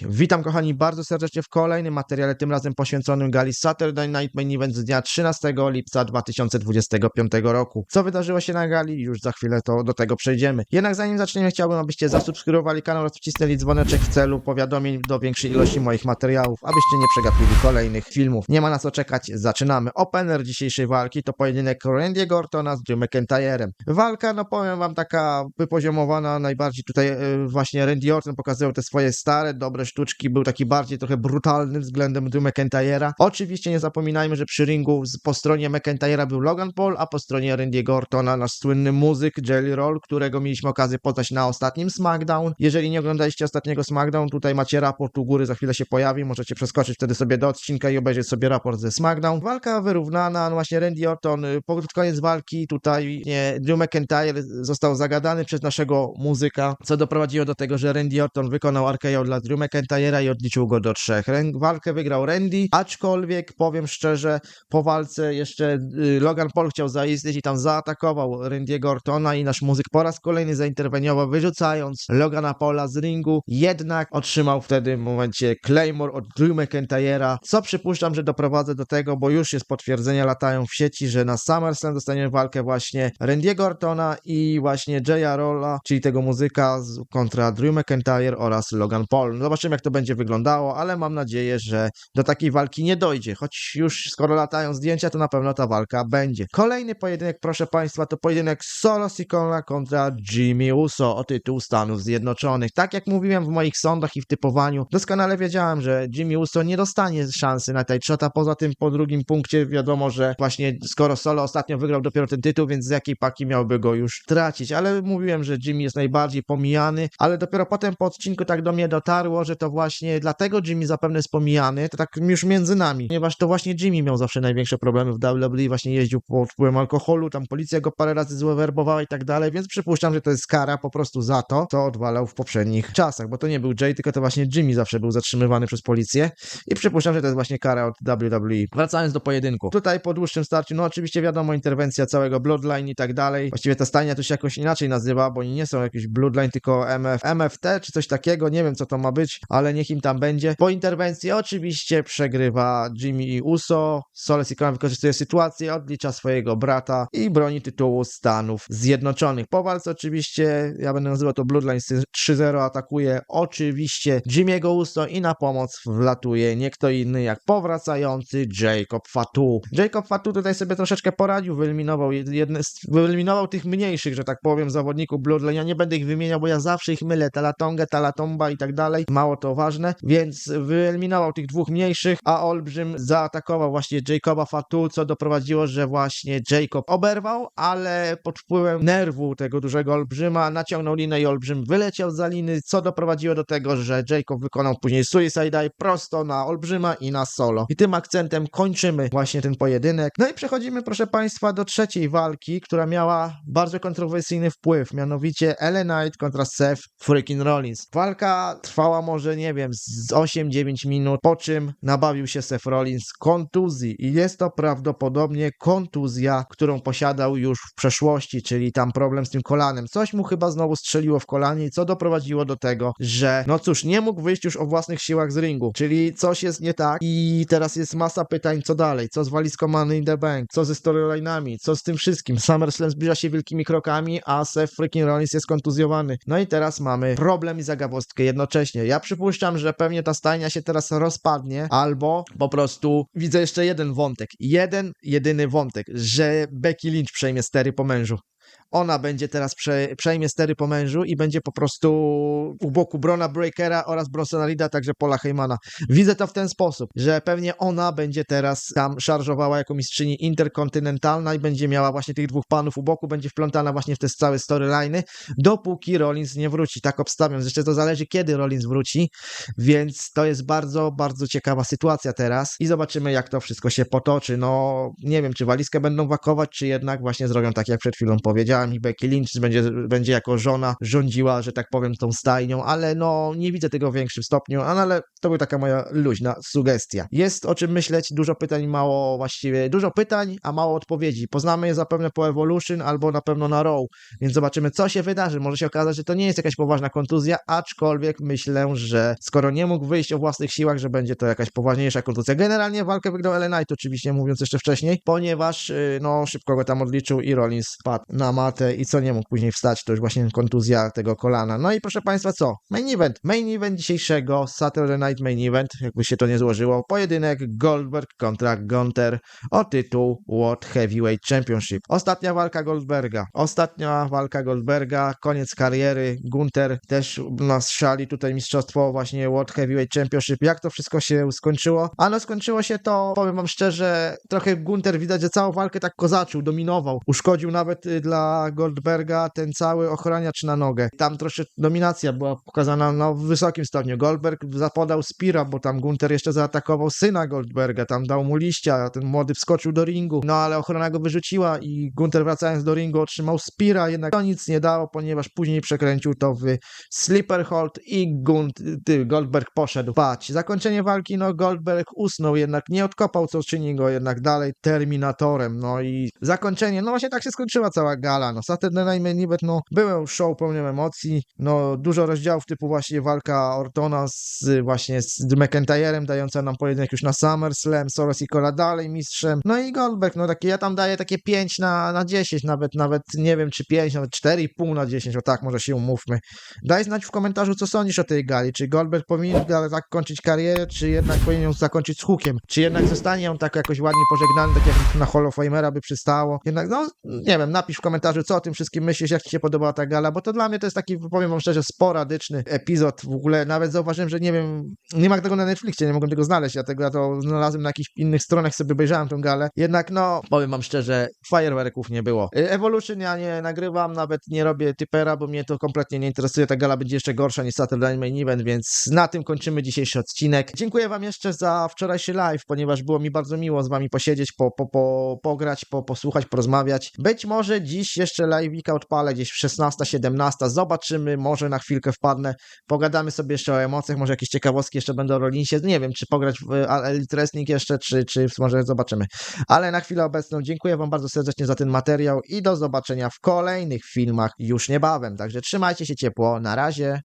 Witam kochani bardzo serdecznie w kolejnym materiale, tym razem poświęconym gali Saturday Night Main Event z dnia 13 lipca 2025 roku. Co wydarzyło się na gali? Już za chwilę to do tego przejdziemy. Jednak zanim zaczniemy chciałbym, abyście zasubskrybowali kanał oraz wcisnęli dzwoneczek w celu powiadomień do większej ilości moich materiałów, abyście nie przegapili kolejnych filmów. Nie ma na co czekać, zaczynamy. Opener dzisiejszej walki to pojedynek Randy'ego Ortona z Drew McIntyrem. Walka, no powiem wam, taka wypoziomowana, najbardziej tutaj e, właśnie Randy Orton pokazywał te swoje stare, dobre sztuczki, był taki bardziej trochę brutalny względem Drew McIntyre'a. Oczywiście nie zapominajmy, że przy ringu po stronie McIntyre'a był Logan Paul, a po stronie Randy'ego Ortona nasz słynny muzyk Jelly Roll, którego mieliśmy okazję poznać na ostatnim SmackDown. Jeżeli nie oglądaliście ostatniego SmackDown, tutaj macie raport u góry, za chwilę się pojawi, możecie przeskoczyć wtedy sobie do odcinka i obejrzeć sobie raport ze SmackDown. Walka wyrównana, no właśnie Randy Orton, y, pod koniec walki tutaj nie, Drew McIntyre został zagadany przez naszego muzyka, co doprowadziło do tego, że Randy Orton wykonał RKO dla Drew McIntyre'a i odliczył go do trzech. Walkę wygrał Randy, aczkolwiek powiem szczerze, po walce jeszcze y, Logan Paul chciał zaistnieć i tam zaatakował Randy'ego Ortona i nasz muzyk po raz kolejny zainterweniował, wyrzucając Logana Paula z ringu, jednak otrzymał wtedy w momencie Claymore od Drew McIntyre'a, co przypuszczam, że doprowadzę do tego, bo już jest potwierdzenia, latają w sieci, że na SummerSlam dostaniemy walkę właśnie Randy'ego Ortona i właśnie Jaya Rolla, czyli tego muzyka kontra Drew McIntyre oraz Logan Paul. Zobaczymy jak to będzie wyglądało, ale mam nadzieję, że do takiej walki nie dojdzie, choć już skoro latają zdjęcia, to na pewno ta walka będzie. Kolejny pojedynek, proszę Państwa, to pojedynek Solo Sikola kontra Jimmy Uso o tytuł Stanów Zjednoczonych. Tak jak mówiłem w moich sądach i w typowaniu, doskonale wiedziałem, że Jimmy Uso nie dostanie szansy na tej shota, poza tym po drugim punkcie wiadomo, że właśnie skoro Solo ostatnio wygrał dopiero ten tytuł, więc z jakiej paki miałby go już tracić, ale mówiłem, że Jimmy jest najbardziej pomijany, ale dopiero potem po odcinku tak do mnie dotarło, że to właśnie dlatego Jimmy zapewne jest pomijany, to tak już między nami, ponieważ to właśnie Jimmy miał zawsze największe problemy w WWE, właśnie jeździł pod wpływem alkoholu, tam policja go parę razy złe werbowała i tak dalej, więc przypuszczam, że to jest kara po prostu za to, co odwalał w poprzednich czasach, bo to nie był Jay, tylko to właśnie Jimmy zawsze był zatrzymywany przez policję i przypuszczam, że to jest właśnie kara od WWE. Wracając do pojedynku. Tutaj po dłuższym starciu, no oczywiście wiadomo, interwencja całego Bloodline i tak dalej. Właściwie ta stajnia to się jakoś inaczej nazywa, bo oni nie są jakiś Bloodline, tylko MF, MFT czy coś takiego, nie wiem co to ma być, ale niech im tam będzie. Po interwencji oczywiście przegrywa Jimmy Uso, Sole Sikola wykorzystuje sytuację, odlicza swojego brata i broni tytułu Stanów Zjednoczonych. Po walce oczywiście, ja będę nazywał to Bloodline 3-0, atakuje oczywiście Jimmy'ego Uso i na pomoc wlatuje nie kto inny jak powracający Jacob Fatu. Jacob Fatu tutaj sobie troszeczkę poradził, wyeliminował, jedne, wyeliminował tych mniejszych, że tak powiem, zawodników Bloodline. Ja nie będę ich wymieniał, bo ja zawsze ich mylę, Talatonga, Talatomba i tak dalej, mało to ważne, więc wyeliminował tych dwóch mniejszych, a Olbrzym zaatakował właśnie Jacoba Fatu, co doprowadziło, że właśnie Jacob oberwał, ale pod wpływem nerwu tego dużego Olbrzyma naciągnął linę i Olbrzym wyleciał za liny, co doprowadziło do tego, że Jacob wykonał później Suicide Dive prosto na Olbrzyma i na solo. I tym akcentem kończymy właśnie ten pojedynek. No i przechodzimy, proszę Państwa, do trzeciej walki, która miała bardzo kontrowersyjny wpływ, mianowicie Ellen Knight kontra Seth freaking Rollins. Walka trwała może, nie wiem, z 8-9 minut, po czym nabawił się Seth Rollins kontuzji i jest to prawdopodobnie kontuzja, którą posiadał już w przeszłości, czyli tam problem z tym kolanem. Coś mu chyba znowu strzeliło w kolanie, co doprowadziło do tego, że no cóż, nie mógł wyjść już o własnych siłach z ringu, czyli coś jest nie tak i teraz jest masa pytań, co dalej, co z walizką Money in the Bank, co ze storyline'ami, co z tym wszystkim. SummerSlam zbliża się wielkimi krokami, a Seth freaking Rollins jest kontuzjowany. No i teraz mamy problem i zagawostkę jednocześnie. Ja przypuszczam, że pewnie ta stajnia się teraz rozpadnie, albo po prostu widzę jeszcze jeden wątek, jeden, jedyny wątek, że Becky Lynch przejmie stery po mężu ona będzie teraz prze, przejmie stery po mężu i będzie po prostu u boku Brona Breakera oraz Bronsona Reeda, także Paula Heymana. Widzę to w ten sposób, że pewnie ona będzie teraz tam szarżowała jako mistrzyni interkontynentalna i będzie miała właśnie tych dwóch panów u boku, będzie wplątana właśnie w te całe storyline, dopóki Rollins nie wróci. Tak obstawiam. Jeszcze to zależy, kiedy Rollins wróci, więc to jest bardzo, bardzo ciekawa sytuacja teraz i zobaczymy, jak to wszystko się potoczy. No, nie wiem, czy walizkę będą wakować, czy jednak właśnie zrobią tak, jak przed chwilą powiedziałem. I Becky Lynch będzie, będzie jako żona rządziła, że tak powiem, tą stajnią, ale no nie widzę tego w większym stopniu, no, ale to była taka moja luźna sugestia. Jest o czym myśleć, dużo pytań, mało właściwie, dużo pytań, a mało odpowiedzi. Poznamy je zapewne po Evolution albo na pewno na Raw, więc zobaczymy, co się wydarzy. Może się okazać, że to nie jest jakaś poważna kontuzja, aczkolwiek myślę, że skoro nie mógł wyjść o własnych siłach, że będzie to jakaś poważniejsza kontuzja. Generalnie walkę wygrał LA Knight, oczywiście mówiąc jeszcze wcześniej, ponieważ yy, no szybko go tam odliczył i Rollins spadł na i co nie mógł później wstać, to już właśnie kontuzja tego kolana. No i proszę Państwa, co? Main event. Main event dzisiejszego Saturday Night Main Event, jakby się to nie złożyło. Pojedynek Goldberg kontra Gunter o tytuł World Heavyweight Championship. Ostatnia walka Goldberga. Ostatnia walka Goldberga, koniec kariery. Gunter też nas szali tutaj mistrzostwo właśnie World Heavyweight Championship. Jak to wszystko się skończyło? Ano skończyło się to, powiem wam szczerze, trochę Gunter widać, że całą walkę tak kozaczył, dominował. Uszkodził nawet y, Goldberga ten cały ochraniacz na nogę. Tam troszkę dominacja była pokazana no, w wysokim stopniu. Goldberg zapodał Spira, bo tam Gunter jeszcze zaatakował syna Goldberga, tam dał mu liścia, a ten młody wskoczył do ringu, no ale ochrona go wyrzuciła i Gunter wracając do ringu otrzymał Spira, jednak to nic nie dało, ponieważ później przekręcił to w Slipper Hold i Gunt, ty, Goldberg poszedł. Patrz, zakończenie walki, no Goldberg usnął, jednak nie odkopał, co czyni go jednak dalej Terminatorem, no i zakończenie, no właśnie tak się skończyła cała gala, no Saturday Night Main Event, no był show pełnym emocji, no dużo rozdziałów typu właśnie walka Ortona z właśnie z McIntyrem, dająca nam pojedynek już na SummerSlam, Soros i Cola dalej mistrzem, no i Goldberg, no takie, ja tam daję takie 5 na, na 10, nawet, nawet nie wiem czy 5, nawet 4,5 na 10, o tak, może się umówmy. Daj znać w komentarzu, co sądzisz o tej gali, czy Goldberg powinien tak kończyć karierę, czy jednak powinien ją zakończyć z hukiem, czy jednak zostanie on tak jakoś ładnie pożegnany, tak jak na Hall of Famera by przystało, jednak no, nie wiem, napisz w komentarzu, co o tym wszystkim myślisz, jak ci się podobała ta gala, bo to dla mnie to jest taki, powiem wam szczerze, sporadyczny epizod, w ogóle nawet zauważyłem, że nie wiem, nie ma tego na Netflixie, nie mogłem tego znaleźć, dlatego ja to znalazłem na jakichś innych stronach, sobie obejrzałem tą galę, jednak no, powiem wam szczerze, fajerwerków nie było. Y, Evolution ja nie nagrywam, nawet nie robię typera, bo mnie to kompletnie nie interesuje, ta gala będzie jeszcze gorsza niż Saturday Main Event, więc na tym kończymy dzisiejszy odcinek. Dziękuję wam jeszcze za wczorajszy live, ponieważ było mi bardzo miło z wami posiedzieć, po, po, po, pograć, po, posłuchać, porozmawiać. Być może dziś jeszcze live'ika odpalę gdzieś w 16-17, zobaczymy, może na chwilkę wpadnę, pogadamy sobie jeszcze o emocjach, może jakieś ciekawostki jeszcze będą o Rollinsie, nie wiem, czy pograć w Elite Wrestling jeszcze, czy, czy może zobaczymy. Ale na chwilę obecną dziękuję wam bardzo serdecznie za ten materiał i do zobaczenia w kolejnych filmach już niebawem. Także trzymajcie się ciepło, na razie.